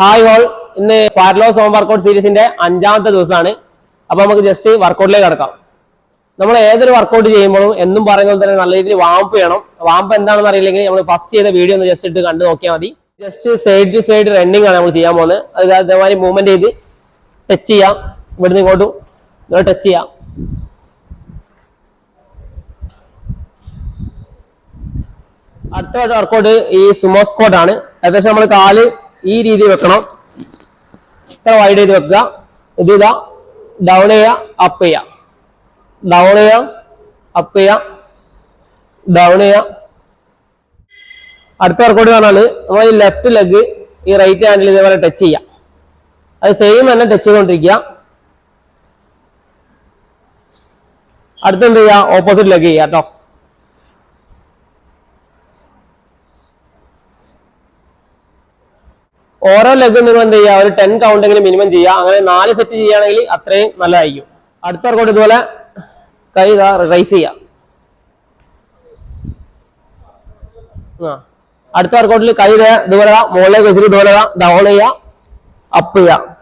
Hi whole ഇന്ന് ഫാർലോസ് home workout സീരീസിന്റെ അഞ്ചാമത്തെ ദിവസമാണ്. അപ്പൊ നമുക്ക് ജസ്റ്റ് വർക്കൗട്ടിലേക്ക് കിടക്കാം. നമ്മൾ ഏതൊരു വർക്കൗട്ട് ചെയ്യുമ്പോഴും എന്നും പറയുന്ന പോലെ തന്നെ നല്ല രീതിയിൽ വാമ്പ് വേണം. വാമ്പ് എന്താണെന്ന് അറിയില്ലെങ്കിൽ നമ്മൾ ഫസ്റ്റ് ചെയ്ത വീഡിയോ ഒന്ന് ജസ്റ്റ് ഇട്ട് കണ്ടു നോക്കിയാൽ മതി. Just side to side running ആണ് നമ്മൾ ചെയ്യാൻ പോകുന്നത്. അത് അതേമാതിരി മൂവ്മെന്റ് ചെയ്ത് ടച്ച് ചെയ്യാം. ഇവിടുന്ന് ഇങ്ങോട്ടും ടച്ച് ചെയ്യാം. അടുത്ത വർക്കൗട്ട് ഈ സുമോ സ്കോട്ട് ആണ്. ഏകദേശം നമ്മൾ കാൽ ഈ രീതി വെക്കണം. ഇത്ര വൈഡ് ചെയ്ത് വെക്കുക. ഇത് ഇതാ ഡൗൺ ചെയ്യുക അപ്പ് ചെയ്യുക. ഡൗൺ ചെയ്യുക അപ്പ് ചെയ്യുക. ഡൗൺ ചെയ്യുക. അടുത്ത വർക്കൗട്ട് പറഞ്ഞാൽ നമ്മൾ ഈ ലെഫ്റ്റ് ലെഗ് ഈ റൈറ്റ് ഹാൻഡിൽ ഇതേപോലെ ടച്ച് ചെയ്യാം അത് സെയിം തന്നെ ടച്ച് ചെയ്തുകൊണ്ടിരിക്കുക. അടുത്തെന്ത് ചെയ്യുക? ഓപ്പോസിറ്റ് ലെഗ് ചെയ്യുക കേട്ടോ. ഓരോ ലെഗും നിങ്ങൾ എന്ത് ചെയ്യുക? ഒരു ടെൻ കൗണ്ട് എങ്കിലും മിനിമം ചെയ്യുക. അങ്ങനെ നാല് സെറ്റ് ചെയ്യുകയാണെങ്കിൽ അത്രയും നല്ലതായിരിക്കും. അടുത്ത വർക്കൗട്ട് ഇതുപോലെ കൈ റൈസ് ചെയ്യുക. അടുത്ത വർക്കൗട്ടിൽ കൈ ഇതുപോലെ മുകളിലേക്ക് വെച്ചിട്ട് ഇതുപോലെ ഡൗൺ ചെയ്യുക. അപ്പ് ചെയ്യുക.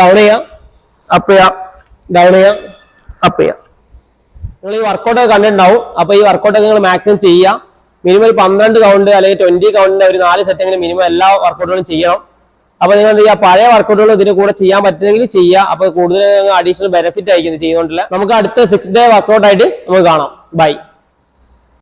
ഡൗൺ ചെയ്യുക. അപ്പ് ചെയ്യുക. ഡൗൺ ചെയ്യുക. അപ്പ് ചെയ്യുക. നിങ്ങൾ ഈ വർക്കൗട്ട് കണ്ടിട്ടുണ്ടാവും. അപ്പൊ ഈ വർക്കൗട്ട് നിങ്ങൾ മാക്സിമം ചെയ്യുക. മിനിമം പന്ത്രണ്ട് കൗണ്ട് അല്ലെങ്കിൽ ട്വന്റി കൗണ്ടിന്റെ ഒരു നാല് സെറ്റെങ്കിലും മിനിമം എല്ലാ വർക്കൗട്ടുകളും ചെയ്യണം. അപ്പൊ നിങ്ങൾ എന്ത് പഴയ വർക്കൗട്ടുകൾ ഇതിന് കൂടെ ചെയ്യാൻ പറ്റുമെങ്കിൽ ചെയ്യുക. അപ്പൊ കൂടുതൽ അഡീഷണൽ ബെനിഫിറ്റ് ആയിരിക്കും ചെയ്യുന്നോണ്ടില്ല. നമുക്ക് അടുത്ത സിക്സ് ഡേ വർക്കൗട്ട് ആയിട്ട് നമുക്ക് കാണാം. ബൈ